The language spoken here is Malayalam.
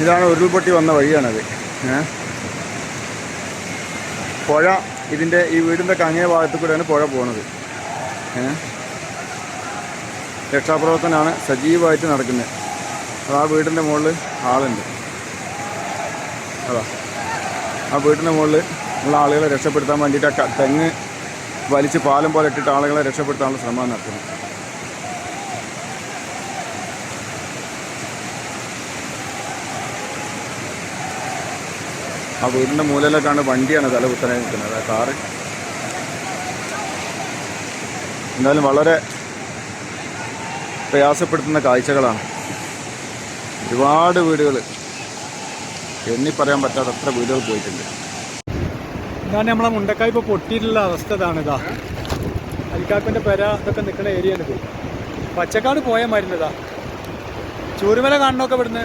ഇതാണ് ഉരുൾപൊട്ടി വന്ന വഴിയാണത്. പുഴ ഇതിന്റെ ഈ വീടിന്റെ കങ്ങേ ഭാഗത്ത് കൂടെയാണ് പുഴ പോകുന്നത് രക്ഷാപ്രവർത്തനമാണ് സജീവമായിട്ട് നടക്കുന്നത്. അത് ആ വീടിന്റെ മുകളിൽ ആളുണ്ട്. അതാ. ആ വീടിന്റെ മുകളിൽ ഉള്ള ആളുകളെ രക്ഷപ്പെടുത്താൻ വേണ്ടിയിട്ട് തെങ്ങ് വലിച്ച് പാലം പോലെ ഇട്ടിട്ട് ആളുകളെ രക്ഷപ്പെടുത്താനുള്ള ശ്രമം നടത്തുന്നു. ആ വീടിന്റെ മൂലയിലേക്കാണ് വണ്ടിയാണ് തല നിൽക്കുന്നത്. ആ കാറ്. എന്തായാലും വളരെ പ്രയാസപ്പെടുത്തുന്ന കാഴ്ചകളാണ്. ഒരുപാട് വീടുകൾ എണ്ണി പറയാൻ പറ്റാത്ത അത്ര വീടുകൾ പോയിട്ടുണ്ട്. ഇതാണ് നമ്മളെ മുണ്ടക്കായ് ഇപ്പോൾ പൊട്ടിയിട്ടുള്ള അവസ്ഥ ഇതാണ് ഇതാ. അലിക്കാപ്പിന്റെ പെര ഇതൊക്കെ നിൽക്കുന്ന ഏരിയ ഇത് പച്ചക്കാട് പോയ മരുന്നതാ ചൂരുമല കാണണമൊക്കെ ഇവിടുന്ന്?